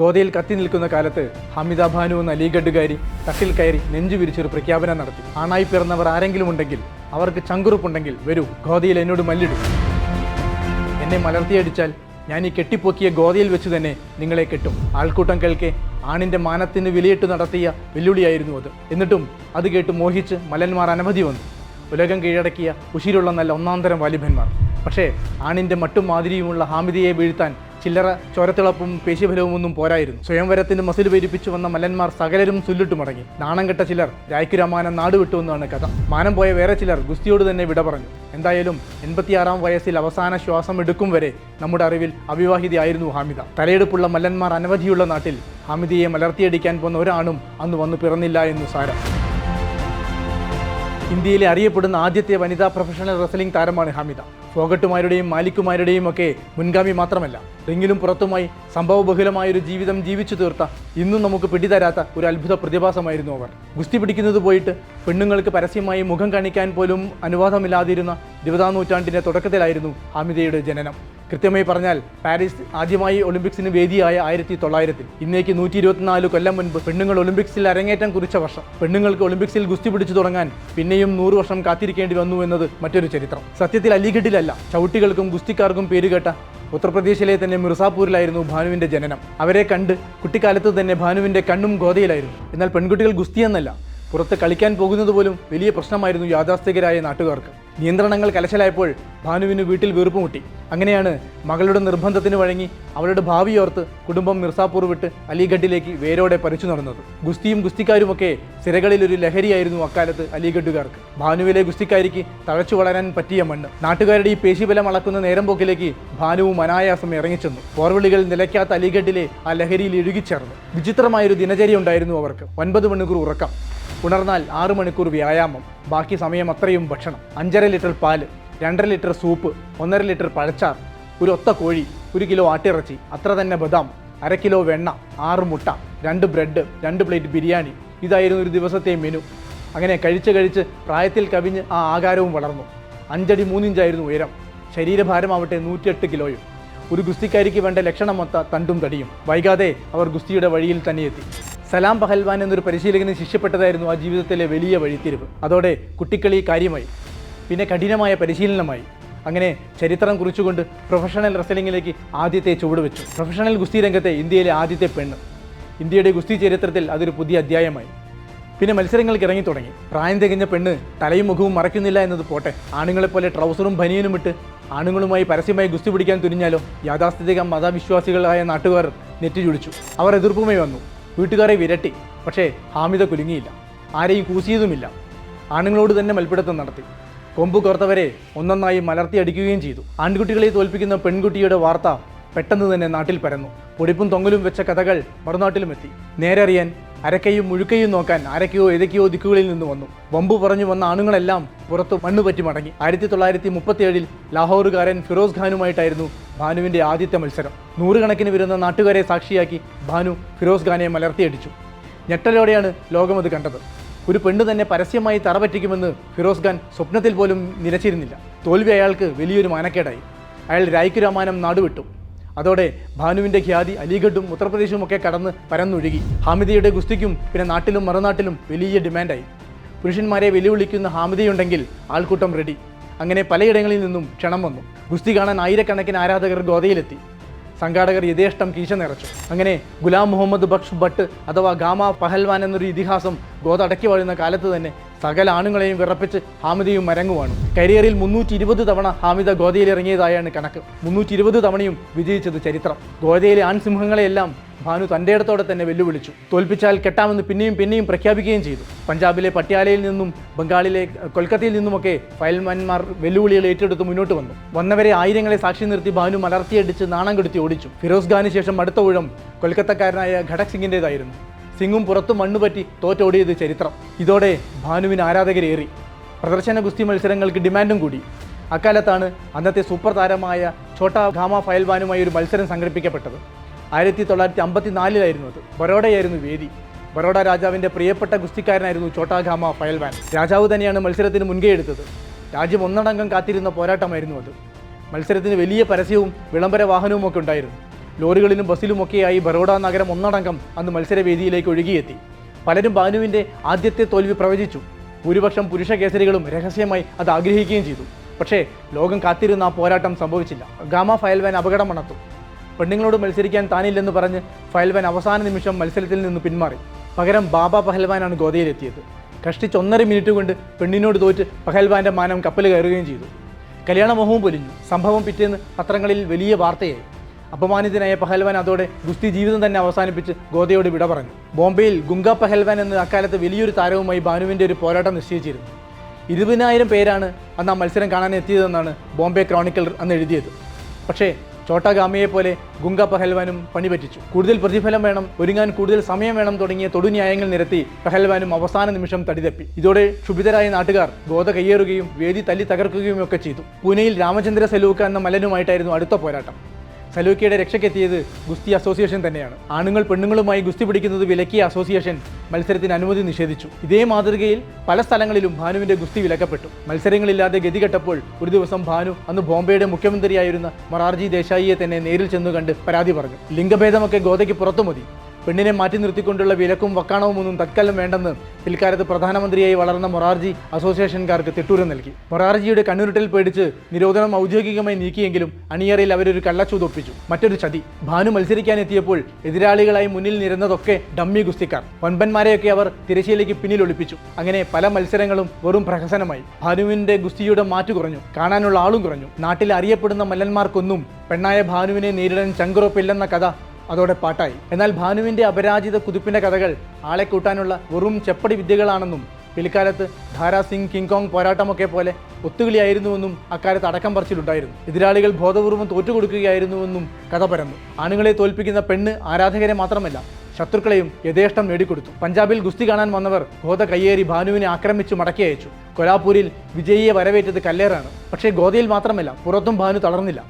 ഗോദയിൽ കത്തി നിൽക്കുന്ന കാലത്ത് ഹമിത ഭാനു എന്ന അലിഗഡുകാരി തട്ടിൽ കയറി നെഞ്ചു വിരിച്ചൊരു പ്രഖ്യാപനം നടത്തി. ആണായി പിറന്നവർ ആരെങ്കിലും ഉണ്ടെങ്കിൽ അവർക്ക് ചങ്കുറുപ്പുണ്ടെങ്കിൽ വരൂ ഗോദയിൽ എന്നോട് മല്ലിടും. എന്നെ മലർത്തിയടിച്ചാൽ ഞാൻ ഈ കെട്ടിപ്പൊക്കിയ ഗോതയിൽ വെച്ച് തന്നെ നിങ്ങളെ കെട്ടും. ആൾക്കൂട്ടം കേൾക്കെ ആണിന്റെ മാനത്തിന് വിലയിട്ട് നടത്തിയ വെല്ലുവിളിയായിരുന്നു അത്. എന്നിട്ടും അത് കേട്ട് മോഹിച്ച് മലന്മാർ അനവധി വന്നു. ഉലകം കീഴടക്കിയ ഉശിരുള്ള നല്ല ഒന്നാന്തരം വാലിഭന്മാർ പക്ഷേ ആണിന്റെ മട്ടും മാതിരിയുമുള്ള ഹാമിദിയെ വീഴ്ത്താൻ ചില്ലറ ചോരത്തിളപ്പും പേശിഫലവും ഒന്നും പോരായിരുന്നു. സ്വയംവരത്തിന് മസിൽ പെരിപ്പിച്ചു വന്ന മല്ലന്മാർ സകലരും സുല്ലിട്ട് മടങ്ങി. നാണം കെട്ട ചിലർ രായ്ക്കുരാമാനം നാട് വിട്ടുവെന്നാണ് കഥ. മാനം പോയ വേറെ ചിലർ ഗുസ്തിയോട് തന്നെ വിട പറഞ്ഞു. എന്തായാലും എൺപത്തിയാറാം വയസ്സിൽ അവസാന ശ്വാസം എടുക്കും വരെ നമ്മുടെ അറിവിൽ അവിവാഹിതയായിരുന്നു ഹാമിദ. തലയെടുപ്പുള്ള മല്ലന്മാർ അനവധിയുള്ള നാട്ടിൽ ഹാമിദയെ മലർത്തിയടിക്കാൻ പോന്ന ഒരാണും അന്ന് വന്നു പിറന്നില്ല എന്നു സാരം. ഇന്ത്യയിലെ അറിയപ്പെടുന്ന ആദ്യത്തെ വനിതാ പ്രൊഫഷണൽ റെസ്ലിംഗ് താരമാണ് ഹമിദ. ഫോഗട്ടുമാരുടെയും മാലിക്കുമാരുടെയും ഒക്കെ മുൻഗാമി മാത്രമല്ല റിങ്ങിലും പുറത്തുമായി സംഭവബഹുലമായൊരു ജീവിതം ജീവിച്ചു തീർത്ത ഇന്നും നമുക്ക് പിടിതരാത്ത ഒരു അത്ഭുത പ്രതിഭാസമായിരുന്നു അവർ. ഗുസ്തി പിടിക്കുന്നത് പോയിട്ട് പെണ്ണുങ്ങൾക്ക് പരസ്യമായി മുഖം കാണിക്കാൻ പോലും അനുവാദമില്ലാതിരുന്ന ഇരുപതാം നൂറ്റാണ്ടിന്റെ തുടക്കത്തിലായിരുന്നു ഹാമിദയുടെ ജനനം. കൃത്യമായി പറഞ്ഞാൽ പാരീസ് ആദ്യമായി ഒളിമ്പിക്സിന് വേദിയായ ആയിരത്തി തൊള്ളായിരത്തിൽ. ഇന്നേക്ക് നൂറ്റി ഇരുപത്തിനാല് കൊല്ലം മുൻപ് പെണ്ണുങ്ങൾ ഒളിമ്പിക്സിൽ അരങ്ങേറ്റം കുറിച്ച വർഷം. പെണ്ണുങ്ങൾക്ക് ഒളിമ്പിക്സിൽ ഗുസ്തി പിടിച്ചു തുടങ്ങാൻ പിന്നെയും നൂറ് വർഷം കാത്തിരിക്കേണ്ടി വന്നു എന്നത് മറ്റൊരു ചരിത്രം. സത്യത്തിൽ അലിഗഡിലല്ല ചവിട്ടികൾക്കും ഗുസ്തിക്കാർക്കും പേരുകേട്ട ഉത്തർപ്രദേശിലെ തന്നെ മിർസാപൂരിലായിരുന്നു ഭാനുവിന്റെ ജനനം. അവരെ കണ്ട് കുട്ടിക്കാലത്ത് തന്നെ ഭാനുവിന്റെ കണ്ണും ഗോതയിലായിരുന്നു എന്നാൽ പെൺകുട്ടികൾ ഗുസ്തി എന്നല്ല പുറത്ത് കളിക്കാൻ പോകുന്നത് പോലും വലിയ പ്രശ്നമായിരുന്നു യാഥാസ്ഥികരായ നാട്ടുകാർക്ക്. നിയന്ത്രണങ്ങൾ കലശലായപ്പോൾ ഭാനുവിന് വീട്ടിൽ വീർപ്പുമുട്ടി അങ്ങനെയാണ് മകളുടെ നിർബന്ധത്തിന് വഴങ്ങി അവളുടെ ഭാവിയോർത്ത് കുടുംബം മിർസാപൂർ വിട്ട് അലിഗഡിലേക്ക് വേരോടെ പരിച്ചു നടന്നത്. ഗുസ്തിയും ഗുസ്തിക്കാരുമൊക്കെ സിരകളിൽ ഒരു ലഹരിയായിരുന്നു അക്കാലത്ത് അലിഗഡുകാർക്ക്. ഭാനുവിലെ ഗുസ്തിക്കാരിക്ക് തഴച്ചു വളരാൻ പറ്റിയ മണ്ണ്. നാട്ടുകാരുടെ ഈ പേശിബലം അളക്കുന്ന നേരം പോക്കിലേക്ക് ഭാനുവും അനായാസം ഇറങ്ങിച്ചെന്നു. പോർവിളികൾ നിലയ്ക്കാത്ത അലിഗഡിലെ ആ ലഹരിയിൽ ഇഴുകിച്ചേർന്നു. വിചിത്രമായൊരു ദിനചര്യ ഉണ്ടായിരുന്നു അവർക്ക്. ഒൻപത് മണിക്കൂർ ഉറക്കം. ഉണർന്നാൽ ആറ് മണിക്കൂർ വ്യായാമം ബാക്കി സമയം അത്രയും ഭക്ഷണം. അഞ്ചര ലിറ്റർ പാൽ രണ്ടര ലിറ്റർ സൂപ്പ് ഒന്നര ലിറ്റർ പഴച്ചാർ ഒരു ഒത്ത കോഴി ഒരു കിലോ ആട്ടിറച്ചി അത്ര തന്നെ ബദാം അര കിലോ വെണ്ണ ആറ് മുട്ട രണ്ട് ബ്രെഡ് രണ്ട് പ്ലേറ്റ് ബിരിയാണി. ഇതായിരുന്നു ഒരു ദിവസത്തെ മെനു. അങ്ങനെ കഴിച്ച് കഴിച്ച് പ്രായത്തിൽ കവിഞ്ഞ് ആ ആകാരവും വളർന്നു. അഞ്ചടി മൂന്നിഞ്ചായിരുന്നു ഉയരം. ശരീരഭാരമാവട്ടെ നൂറ്റിയെട്ട് കിലോയും. ഒരു ഗുസ്തിക്കാരിക്ക് വേണ്ട ലക്ഷണമൊത്ത തണ്ടും തടിയും. വൈകാതെ അവർ ഗുസ്തിയുടെ വഴിയിൽ തന്നെ എത്തി. സലാം പഹൽവാൻ എന്നൊരു പരിശീലകന് ശിക്ഷപ്പെട്ടതായിരുന്നു ആ ജീവിതത്തിലെ വലിയ വഴിത്തിരിവ്. അതോടെ കുട്ടിക്കളി കാര്യമായി പിന്നെ കഠിനമായ പരിശീലനമായി. അങ്ങനെ ചരിത്രം കുറിച്ചുകൊണ്ട് പ്രൊഫഷണൽ റെസ്ലിംഗിലേക്ക് ആദ്യത്തെ ചുവട് വെച്ചു. പ്രൊഫഷണൽ ഗുസ്തി രംഗത്തെ ഇന്ത്യയിലെ ആദ്യത്തെ പെണ്ണ്. ഇന്ത്യയുടെ ഗുസ്തി ചരിത്രത്തിൽ അതൊരു പുതിയ അധ്യായമായി. പിന്നെ മത്സരങ്ങൾക്ക് ഇറങ്ങി തുടങ്ങി. പ്രായം തികഞ്ഞ പെണ്ണ് തലയും മുഖവും മറയ്ക്കുന്നില്ല എന്നത് പോട്ടെ. ആണുങ്ങളെപ്പോലെ ട്രൗസറും ബനിയനും ഇട്ട് ആണുങ്ങളുമായി പരസ്യമായി ഗുസ്തി പിടിക്കാൻ തുനിഞ്ഞാലോ യാഥാസ്ഥിതിക മതവിശ്വാസികളായ നാട്ടുകാർ നെറ്റി ചുടിച്ചു അവർ എതിർപ്പുമായി വന്നു. വീട്ടുകാരെ വിരട്ടി. പക്ഷേ ഹാമിദ കുലുങ്ങിയില്ല. ആരെയും കൂസിയതുമില്ല. ആണുങ്ങളോട് തന്നെ മൽപ്പിടുത്തം നടത്തി. കൊമ്പ് കോർത്തവരെ ഒന്നൊന്നായി മലർത്തി അടിക്കുകയും ചെയ്തു. ആൺകുട്ടികളെ തോൽപ്പിക്കുന്ന പെൺകുട്ടിയുടെ വാർത്ത പെട്ടെന്ന് തന്നെ നാട്ടിൽ പരന്നു. പൊടിപ്പും തൊങ്ങലും വെച്ച കഥകൾ മറുനാട്ടിലും എത്തി. നേരെ അറിയാൻ അരക്കയും മുഴുക്കയും നോക്കാൻ ആരൊക്കെയോ ഏതൊക്കെയോ ദിക്കുകളിൽ നിന്ന് വന്നു. ബമ്പു പറഞ്ഞു വന്ന ആണുങ്ങളെല്ലാം പുറത്ത് മണ്ണ് പറ്റി മടങ്ങി. ആയിരത്തി തൊള്ളായിരത്തി മുപ്പത്തിയേഴിൽ ലാഹോറുകാരൻ ഫിറോസ് ഖാനുമായിട്ടായിരുന്നു ഭാനുവിന്റെ ആദ്യത്തെ മത്സരം. നൂറുകണക്കിന് വരുന്ന നാട്ടുകാരെ സാക്ഷിയാക്കി ഭാനു ഫിറോസ് ഖാനെ മലർത്തിയടിച്ചു. ഞെട്ടലോടെയാണ് ലോകം അത് കണ്ടത്. ഒരു പെണ്ണ് തന്നെ പരസ്യമായി തറ തറപറ്റിക്കുമെന്ന് ഫിറോസ് ഖാൻ സ്വപ്നത്തിൽ പോലും നിലച്ചിരുന്നില്ല. തോൽവി അയാൾക്ക് വലിയൊരു മാനക്കേടായി. അയാൾ രായ്ക്കുരാമാനം നാടുവിട്ടു. അതോടെ ഭാനുവിന്റെ ഖ്യാതി അലിഗഡും ഉത്തർപ്രദേശും ഒക്കെ കടന്ന് പരന്നൊഴുകി. ഹാമിദയുടെ ഗുസ്തിക്കും പിന്നെ നാട്ടിലും മറുനാട്ടിലും വലിയ ഡിമാൻഡായി. പുരുഷന്മാരെ വെല്ലുവിളിക്കുന്ന ഹാമിദയുണ്ടെങ്കിൽ ആൾക്കൂട്ടം റെഡി അങ്ങനെ പലയിടങ്ങളിൽ നിന്നും ക്ഷണം വന്നു. ഗുസ്തി കാണാൻ ആയിരക്കണക്കിന് ആരാധകർ ഗോതയിലെത്തി. സംഘാടകർ യഥേഷ്ടം കീശ നിറച്ചു. അങ്ങനെ ഗുലാം മുഹമ്മദ് ബക്ഷ് ഭട്ട് അഥവാ ഗാമ പഹൽവാൻ എന്നൊരു ഇതിഹാസം ഗോത അടക്കി വാഴുന്ന കാലത്ത് തന്നെ സകല ആണുങ്ങളെയും വിറപ്പിച്ച് ഹാമിദയും മരങ്ങുവാണ്. കരിയറിൽ മുന്നൂറ്റി ഇരുപത് തവണ ഹാമിദ ഗോദയിൽ ഇറങ്ങിയതായാണ് കണക്ക്. മുന്നൂറ്റി ഇരുപത് തവണയും വിജയിച്ചത് ചരിത്രം. ഗോതയിലെ ആൺസിംഹങ്ങളെയെല്ലാം ഭാനു തന്റെ ഇടത്തോടെ തന്നെ വെല്ലുവിളിച്ചു. തോൽപ്പിച്ചാൽ കെട്ടാമെന്ന് പിന്നെയും പിന്നെയും പ്രഖ്യാപിക്കുകയും ചെയ്തു. പഞ്ചാബിലെ പട്യാലയിൽ നിന്നും ബംഗാളിലെ കൊൽക്കത്തയിൽ നിന്നുമൊക്കെ ഫയൽമാൻമാർ വെല്ലുവിളികൾ ഏറ്റെടുത്ത് മുന്നോട്ട് വന്നു. വന്നവരെ ആയിരങ്ങളെ സാക്ഷി നിർത്തി ഭാനു മലർത്തിയടിച്ച് നാണം കെടുത്തി ഓടിച്ചു. ഫിറോസ് ഖാന് ശേഷം അടുത്ത ഊഴം കൊൽക്കത്തക്കാരനായ ഘടക് സിംഗിന്റെതായിരുന്നു സിംഗും മണ്ണ് മണ്ണുപറ്റി തോറ്റോടിയത് ചരിത്രം. ഇതോടെ ഭാനുവിന് ആരാധകരേറി പ്രദർശന ഗുസ്തി മത്സരങ്ങൾക്ക് ഡിമാൻഡും കൂടി. അക്കാലത്താണ് അന്നത്തെ സൂപ്പർ താരമായ ഛോട്ടാ ഖാമ ഫയൽവാനുമായി ഒരു മത്സരം സംഘടിപ്പിക്കപ്പെട്ടത്. ആയിരത്തി തൊള്ളായിരത്തി അമ്പത്തി നാലിലായിരുന്നു അത്. ബറോഡയായിരുന്നു വേദി. ബറോഡ രാജാവിന്റെ പ്രിയപ്പെട്ട ഗുസ്തിക്കാരനായിരുന്നു ഛോട്ടാ ഖാമ ഫയൽവാൻ. രാജാവ് തന്നെയാണ് മത്സരത്തിന് മുൻകൈ എടുത്തത്. രാജ്യം ഒന്നടങ്കം കാത്തിരുന്ന പോരാട്ടമായിരുന്നു അത്. മത്സരത്തിന് വലിയ പരസ്യവും വിളംബര വാഹനവും ഒക്കെ ഉണ്ടായിരുന്നു. ലോറികളിലും ബസ്സിലുമൊക്കെയായി ബറോഡ നഗരം ഒന്നടങ്കം അന്ന് മത്സരവേദിയിലേക്ക് ഒഴുകിയെത്തി. പലരും ബാനുവിന്റെ ആദ്യത്തെ തോൽവി പ്രവചിച്ചു. ഭൂരിപക്ഷം പുരുഷ കേസരികളും രഹസ്യമായി അത് ആഗ്രഹിക്കുകയും ചെയ്തു. പക്ഷേ ലോകം കാത്തിരുന്ന ആ പോരാട്ടം സംഭവിച്ചില്ല. ഗാമ ഫയൽവാൻ അപകടം മണത്തു പെണ്ണുങ്ങളോട് മത്സരിക്കാൻ താനില്ലെന്ന് പറഞ്ഞ് ഫയൽവാൻ അവസാന നിമിഷം മത്സരത്തിൽ നിന്ന് പിന്മാറി. പകരം ബാബ പഹൽവാനാണ് ഗോതയിലെത്തിയത്. കഷ്ടിച്ച് ഒന്നര മിനിറ്റ് കൊണ്ട് പെണ്ണിനോട് തോറ്റ് പഹൽവാന്റെ മാനം കപ്പൽ കയറുകയും ചെയ്തു. കല്യാണമോഹവും പൊലിഞ്ഞു. സംഭവം പിറ്റേന്ന് പത്രങ്ങളിൽ വലിയ വാർത്തയായി. അപമാനിതനായ പഹൽവാൻ അതോടെ ഗുസ്തി ജീവിതം തന്നെ അവസാനിപ്പിച്ച് ഗോതയോട് വിട പറഞ്ഞു. ബോംബെയിൽ ഗുങ്ക പഹൽവാൻ എന്ന അക്കാലത്ത് വലിയൊരു താരവുമായി ബാനുവിന്റെ ഒരു പോരാട്ടം നിശ്ചയിച്ചിരുന്നു. ഇരുപതിനായിരം പേരാണ് അന്ന് ആ മത്സരം കാണാൻ എത്തിയതെന്നാണ് ബോംബെ ക്രോണിക്കൽ അന്ന് എഴുതിയത്. പക്ഷേ ചോട്ടാഗാമിയെ പോലെ ഗുങ്ക പഹൽവാനും പണിപറ്റിച്ചു കൂടുതൽ പ്രതിഫലം വേണം ഒരുങ്ങാൻ കൂടുതൽ സമയം വേണം തുടങ്ങിയ തൊടുന്യായങ്ങൾ നിരത്തി പഹൽവാനും അവസാന നിമിഷം തടിതപ്പി. ഇതോടെ ക്ഷുഭിതരായ നാട്ടുകാർ ഗോത കയ്യേറുകയും വേദി തല്ലി തകർക്കുകയും ഒക്കെ ചെയ്തു. പൂനെയിൽ രാമചന്ദ്ര സെലൂക്ക എന്ന മലനുമായിട്ടായിരുന്നു അടുത്ത പോരാട്ടം. സലൂക്കിയുടെ രക്ഷയ്ക്കെത്തിയത് ഗുസ്തി അസോസിയേഷൻ തന്നെയാണ്. ആണുങ്ങൾ പെണ്ണുങ്ങളുമായി ഗുസ്തി പിടിക്കുന്നത് വിലക്കിയ അസോസിയേഷൻ മത്സരത്തിന് അനുമതി നിഷേധിച്ചു. ഇതേ മാതൃകയിൽ പല സ്ഥലങ്ങളിലും ഭാനുവിന്റെ ഗുസ്തി വിലക്കപ്പെട്ടു. മത്സരങ്ങളില്ലാതെ ഗതികെട്ടപ്പോൾ ഒരു ദിവസം ഭാനു അന്ന് ബോംബെയുടെ മുഖ്യമന്ത്രിയായിരുന്ന മൊറാർജി ദേശായിയെ തന്നെ നേരിൽ ചെന്നു കണ്ട് പരാതി പറഞ്ഞു. ലിംഗഭേദമൊക്കെ ഗോതയ്ക്ക് പുറത്തു മതി പെണ്ണിനെ മാറ്റി നിർത്തിക്കൊണ്ടുള്ള വിലക്കും വക്കാണവും ഒന്നും തൽക്കാലം വേണ്ടെന്ന് പിൽക്കാലത്ത് പ്രധാനമന്ത്രിയായി വളർന്ന മൊറാർജി അസോസിയേഷൻകാർക്ക് തിട്ടൂരം നൽകി. മൊറാർജിയുടെ കണ്ണുരുട്ടിൽ പേടിച്ച് നിരോധനം ഔദ്യോഗികമായി നീക്കിയെങ്കിലും അണിയറയിൽ അവരൊരു കള്ളച്ചൂതൊപ്പിച്ചു മറ്റൊരു ചതി ഭാനു മത്സരിക്കാനെത്തിയപ്പോൾ എതിരാളികളായി മുന്നിൽ നിരന്നതൊക്കെ ഡമ്മി ഗുസ്തിക്കാർ. വൻപന്മാരെയൊക്കെ അവർ തിരശ്ശീലയ്ക്ക് പിന്നിൽ ഒളിപ്പിച്ചു. അങ്ങനെ പല മത്സരങ്ങളും വെറും പ്രഹസനമായി. ഭാനുവിന്റെ ഗുസ്തിയുടെ മാറ്റു കുറഞ്ഞു. കാണാനുള്ള ആളും കുറഞ്ഞു. നാട്ടിൽ അറിയപ്പെടുന്ന മല്ലന്മാർക്കൊന്നും പെണ്ണായ ഭാനുവിനെ നേരിടാൻ ചങ്കുറപ്പില്ലെന്ന കഥ അതോടെ പാട്ടായി. എന്നാൽ ഭാനുവിന്റെ അപരാജിത കുതിപ്പിന്റെ കഥകൾ ആളെ കൂട്ടാനുള്ള വെറും ചെപ്പടി വിദ്യകളാണെന്നും പിൽക്കാലത്ത് ധാരാ സിംഗ് കിങ്കോങ് പോരാട്ടമൊക്കെ പോലെ ഒത്തുകളിയായിരുന്നുവെന്നും അക്കാലത്ത് അടക്കം പറച്ചിലുണ്ടായിരുന്നു. എതിരാളികൾ ബോധപൂർവം തോറ്റുകൊടുക്കുകയായിരുന്നുവെന്നും കഥ പരന്നു. ആണുങ്ങളെ തോൽപ്പിക്കുന്ന പെണ്ണ് ആരാധകരെ മാത്രമല്ല ശത്രുക്കളെയും യഥേഷ്ടം നേടിക്കൊടുത്തു. പഞ്ചാബിൽ ഗുസ്തി കാണാൻ വന്നവർ ഗോത കയ്യേറി ഭാനുവിനെ ആക്രമിച്ചു മടക്കി അയച്ചു. കൊലാപൂരിൽ വിജയിയെ വരവേറ്റത് കല്ലേറാണ്. പക്ഷേ ഗോതയിൽ മാത്രമല്ല പുറത്തും ഭാനു തളർന്നില്ല.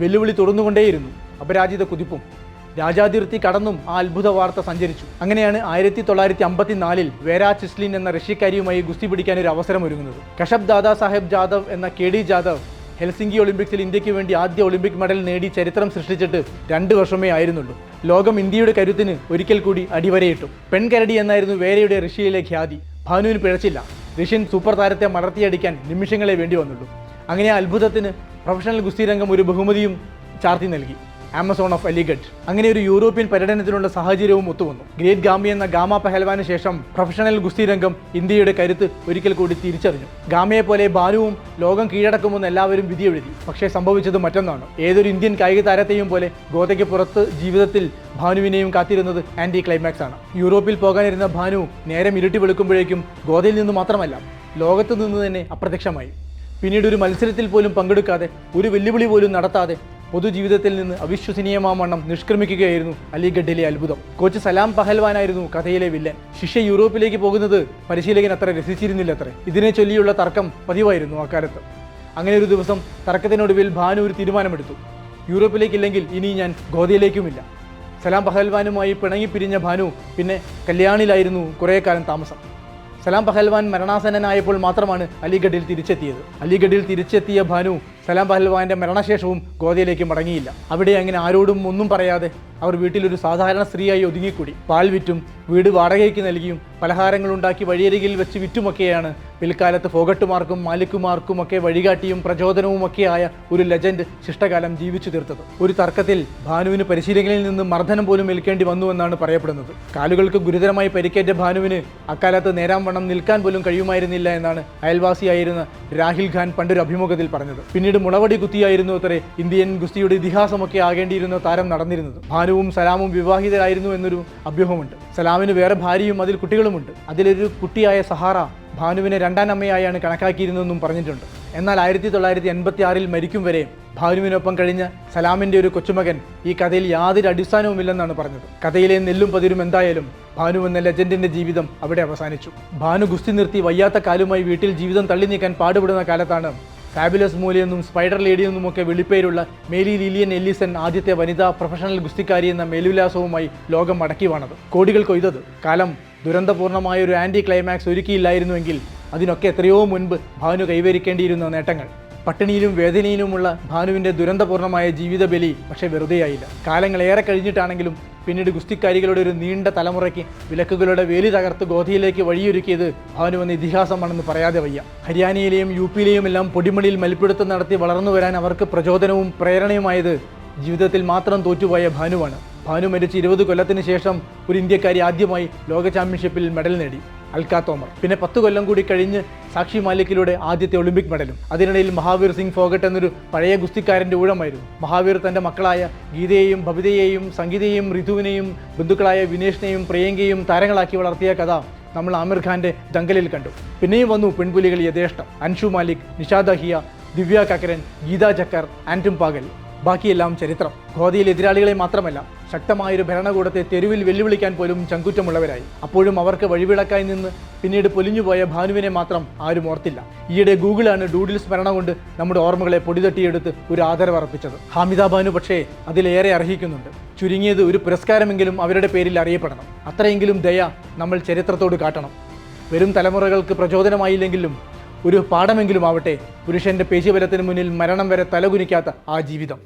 വെല്ലുവിളി തുടർന്നുകൊണ്ടേയിരുന്നു അപരാജിത കുതിപ്പും രാജാതിർത്തി കടന്നും ആ അത്ഭുത വാർത്ത സഞ്ചരിച്ചു. അങ്ങനെയാണ് ആയിരത്തി തൊള്ളായിരത്തി അമ്പത്തിനാലിൽ വേരാ ചിസ്ലിൻ എന്ന റഷ്യക്കാരിയുമായി ഗുസ്തി പിടിക്കാൻ ഒരു അവസരം ഒരുങ്ങുന്നത്. കഷബ് ദാദാ സാഹേബ് ജാദവ് എന്ന കെ ഡി ജാദവ് ഹെൽസിംഗി ഒളിമ്പിക്സിൽ ഇന്ത്യയ്ക്ക് വേണ്ടി ആദ്യ ഒളിമ്പിക് മെഡൽ നേടി ചരിത്രം സൃഷ്ടിച്ചിട്ട് രണ്ട് വർഷമേ ആയിരുന്നുള്ളൂ. ലോകം ഇന്ത്യയുടെ കരുത്തിന് ഒരിക്കൽ കൂടി അടിവരയിട്ടു. പെൺകരടി എന്നായിരുന്നു വേരയുടെ റഷ്യയിലെ ഖ്യാതി. ഭാനുവിന് പിഴച്ചില്ല. റഷ്യൻ സൂപ്പർ താരത്തെ മടർത്തിയടിക്കാൻ നിമിഷങ്ങളെ വേണ്ടി വന്നുള്ളൂ. അങ്ങനെ ആ അത്ഭുതത്തിന് പ്രൊഫഷണൽ ഗുസ്തി രംഗം ഒരു ബഹുമതിയും ചാർത്തി നൽകി. Amazon of Aligarh. അങ്ങനെ ഒരു യൂറോപ്യൻ പര്യടനത്തിനുള്ള സാഹചര്യവും ഒത്തുവന്നു. ഗ്രേറ്റ് ഗാമി എന്ന ഗാമ പെഹൽവാന് ശേഷം പ്രൊഫഷണൽ ഗുസ്തി രംഗം ഇന്ത്യയുടെ കരുത്ത് ഒരിക്കൽ കൂടി തിരിച്ചറിഞ്ഞു. ഗാമയെ പോലെ ബാനുവും ലോകം കീഴടക്കുമെന്ന് എല്ലാവരും വിധി എഴുതി പക്ഷേ സംഭവിച്ചത് മറ്റൊന്നാണ്. ഏതൊരു ഇന്ത്യൻ കായിക താരത്തെയും പോലെ ഗോതയ്ക്ക് പുറത്ത് ജീവിതത്തിൽ ഭാനുവിനെയും കാത്തിരുന്നത് ആന്റി ക്ലൈമാക്സ് ആണ്. യൂറോപ്പിൽ പോകാനിരുന്ന ഭാനു നേരം ഇരുട്ടി വെളുക്കുമ്പോഴേക്കും ഗോതയിൽ നിന്ന് മാത്രമല്ല ലോകത്തു നിന്ന് തന്നെ അപ്രത്യക്ഷമായി. പിന്നീട് ഒരു മത്സരത്തിൽ പോലും പങ്കെടുക്കാതെ ഒരു വെല്ലുവിളി പോലും നടത്താതെ പൊതുജീവിതത്തിൽ നിന്ന് അവിശ്വസനീയമാവണ്ണം നിഷ്ക്രമിക്കുകയായിരുന്നു അലിഗഡിലെ അത്ഭുതം. കോച്ച് സലാം പഹൽവാനായിരുന്നു കഥയിലെ വില്ലൻ. ശിഷ്യ യൂറോപ്പിലേക്ക് പോകുന്നത് പരിശീലകൻ അത്ര രസിച്ചിരുന്നില്ല അത്രേ ഇതിനെ ചൊല്ലിയുള്ള തർക്കം പതിവായിരുന്നു അക്കാലത്ത്. അങ്ങനെ ഒരു ദിവസം തർക്കത്തിനൊടുവിൽ ഭാനു ഒരു തീരുമാനമെടുത്തു. യൂറോപ്പിലേക്കില്ലെങ്കിൽ ഇനി ഞാൻ ഗോതയിലേക്കുമില്ല. സലാം പഹൽവാനുമായി പിണങ്ങിപ്പിരിഞ്ഞ ഭാനു പിന്നെ കല്യാണിലായിരുന്നു കുറേ കാലം താമസം. സലാം പഹൽവാൻ മരണാസന്നനായപ്പോൾ മാത്രമാണ് അലിഗഡിൽ തിരിച്ചെത്തിയത്. അലിഗഡിൽ തിരിച്ചെത്തിയ ഭാനു സലാം പഹൽവാന്റെ മരണശേഷവും ഗോദയിലേക്ക് മടങ്ങിയില്ല. അവിടെ അങ്ങനെ ആരോടും ഒന്നും പറയാതെ അവർ വീട്ടിലൊരു സാധാരണ സ്ത്രീയായി ഒതുങ്ങിക്കൂടി. പാൽ വിറ്റും വീട് വാടകയ്ക്ക് നൽകിയും പലഹാരങ്ങൾ ഉണ്ടാക്കി വഴിയരികിൽ വെച്ച് വിറ്റുമൊക്കെയാണ് പിൽക്കാലത്ത് ഫോഗട്ടുമാർക്കും മാലിക്കുമാർക്കും ഒക്കെ വഴികാട്ടിയും പ്രചോദനവുമൊക്കെയായ ഒരു ലെജൻഡ് ശിഷ്ടകാലം ജീവിച്ചു തീർത്തത്. ഒരു തർക്കത്തിൽ ഭാനുവിന് പരിശീലകനിൽ നിന്ന് മർദ്ദനം പോലും ഏൽക്കേണ്ടി വന്നുവെന്നാണ് പറയപ്പെടുന്നത്. കാലുകൾക്ക് ഗുരുതരമായി പരിക്കേറ്റ ഭാനുവിന് അക്കാലത്ത് നേരാം വണ്ണം നിൽക്കാൻ പോലും കഴിയുമായിരുന്നില്ല എന്നാണ് അയൽവാസിയായിരുന്ന രാഹിൽ ഖാൻ പണ്ടൊരു അഭിമുഖത്തിൽ പറഞ്ഞത്. പിന്നീട് മുളവടി കുത്തിയായിരുന്നു അത്രേ. ഇന്ത്യൻ ഗുസ്തിയുടെ ഇതിഹാസമൊക്കെ ആകേണ്ടിയിരുന്ന താരം നടന്നിരുന്നത്. ഭാനുവും സലാമും വിവാഹിതരായിരുന്നു എന്നൊരു അഭ്യൂഹമുണ്ട്. സലാമിന് വേറെ ഭാര്യയും അതിൽ കുട്ടികളുമുണ്ട്. അതിലൊരു കുട്ടിയായ സഹാറ ഭാനുവിനെ രണ്ടാം അമ്മയായാണ് കണക്കാക്കിയിരുന്നതെന്നും പറഞ്ഞിട്ടുണ്ട്. എന്നാൽ ആയിരത്തി തൊള്ളായിരത്തി എൺപത്തി ആറിൽ മരിക്കും വരെ ഭാനുവിനൊപ്പം കഴിഞ്ഞ സലാമിന്റെ ഒരു കൊച്ചുമകൻ ഈ കഥയിൽ യാതൊരു അടിസ്ഥാനവുമില്ലെന്നാണ് പറഞ്ഞത്. കഥയിലെ നെല്ലും പതിരും എന്തായാലും ഭാനു എന്ന ലെജൻഡിന്റെ ജീവിതം അവിടെ അവസാനിച്ചു. ഭാനു ഗുസ്തി നിർത്തി വയ്യാത്ത കാലുമായി വീട്ടിൽ ജീവിതം തള്ളി നീക്കാൻ പാടുപെടുന്ന കാലത്താണ് ഫാബുലസ് മൂലയെന്നും സ്പൈഡർ ലേഡിയെന്നും ഒക്കെ വിളിപ്പേരുള്ള മേലി ലിലിയൻ എല്ലിസൺ ആദ്യത്തെ വനിതാ പ്രൊഫഷണൽ ഗുസ്തിക്കാരി എന്ന മേലുല്ലാസവുമായി ലോകം മടക്കി വാണത്. കോടികൾ കൊയ്തത് കാലം ദുരന്തപൂർണമായ ഒരു ആന്റി ക്ലൈമാക്സ് ഒരുക്കിയില്ലായിരുന്നുവെങ്കിൽ അതിനൊക്കെ എത്രയോ മുൻപ് ഭാനു കൈവരിക്കേണ്ടിയിരുന്ന നേട്ടങ്ങൾ. പട്ടിണിയിലും വേദനയിലുമുള്ള ഭാനുവിന്റെ ദുരന്തപൂർണമായ ജീവിത ബലി പക്ഷേ വെറുതെയായില്ല. കാലങ്ങളേറെ കഴിഞ്ഞിട്ടാണെങ്കിലും പിന്നീട് ഗുസ്തിക്കാരികളുടെ ഒരു നീണ്ട തലമുറയ്ക്ക് വിലക്കുകളുടെ വേലി തകർത്ത് ഗോധിയിലേക്ക് വഴിയൊരുക്കിയത് ഭാനു എന്ന ഇതിഹാസമാണെന്ന് പറയാതെ വയ്യ. ഹരിയാനയിലെയും യു പിയിലെയും എല്ലാം പൊടിമണിയിൽ മൽപ്പിടുത്തം നടത്തി വളർന്നു വരാൻ അവർക്ക് പ്രചോദനവും പ്രേരണയുമായത് ജീവിതത്തിൽ മാത്രം തോറ്റുപോയ ഭാനുവാണ്. ഭാനു മരിച്ച് ഇരുപത് കൊല്ലത്തിന് ശേഷം ഒരു ഇന്ത്യക്കാരി ആദ്യമായി ലോക ചാമ്പ്യൻഷിപ്പിൽ മെഡൽ നേടി. അൽക്കാ തോമർ പിന്നെ പത്ത് കൊല്ലം കൂടി കഴിഞ്ഞ് സാക്ഷി മാലിക്കിലൂടെ ആദ്യത്തെ ഒളിമ്പിക് മെഡലും. അതിനിടയിൽ മഹാവീർ സിംഗ് ഫോഗട്ട് എന്നൊരു പഴയ ഗുസ്തിക്കാരന്റെ ഊഴമായിരുന്നു. മഹാവീർ തന്റെ മക്കളായ ഗീതയെയും ഭവിതയെയും സംഗീതയെയും ഋതുവിനെയും ബന്ധുക്കളായ വിനേഷിനെയും പ്രിയങ്കയും താരങ്ങളാക്കി വളർത്തിയ കഥ നമ്മൾ ആമിർ ഖാന്റെ ദങ്കലിൽ കണ്ടു. പിന്നെയും വന്നു പെൺപുലികൾ യഥേഷ്ടം. അൻഷു മാലിക് നിഷാദ ഹിയ ദിവ്യ കക്കരൻ ഗീതാ ചക്കർ ആന്റും പാഗൽ. ബാക്കിയെല്ലാം ചരിത്രം. ഗോദിയിൽ എതിരാളികളെ മാത്രമല്ല ശക്തമായൊരു ഭരണകൂടത്തെ തെരുവിൽ വെല്ലുവിളിക്കാൻ പോലും ചങ്കുറ്റമുള്ളവരായി. അപ്പോഴും അവർക്ക് വഴിവിളക്കായി നിന്ന് പിന്നീട് പൊലിഞ്ഞുപോയ ഭാനുവിനെ മാത്രം ആരും ഓർത്തില്ല. ഈയിടെ ഗൂഗിളാണ് ഡൂഡിൽ സ്മരണ കൊണ്ട് നമ്മുടെ ഓർമ്മകളെ പൊടിതട്ടിയെടുത്ത് ഒരു ആദരവർപ്പിച്ചത് ഹാമിദ ഭാനു പക്ഷേ അതിലേറെ അർഹിക്കുന്നുണ്ട്. ചുരുങ്ങിയത് ഒരു പുരസ്കാരമെങ്കിലും അവരുടെ പേരിൽ അറിയപ്പെടണം. അത്രയെങ്കിലും ദയ നമ്മൾ ചരിത്രത്തോട് കാട്ടണം. വരും തലമുറകൾക്ക് പ്രചോദനമായില്ലെങ്കിലും ഒരു പാഠമെങ്കിലും ആവട്ടെ. പുരുഷന്റെ പേശിബലത്തിന് മുന്നിൽ മരണം വരെ തലകുനിക്കാത്ത ആ ജീവിതം.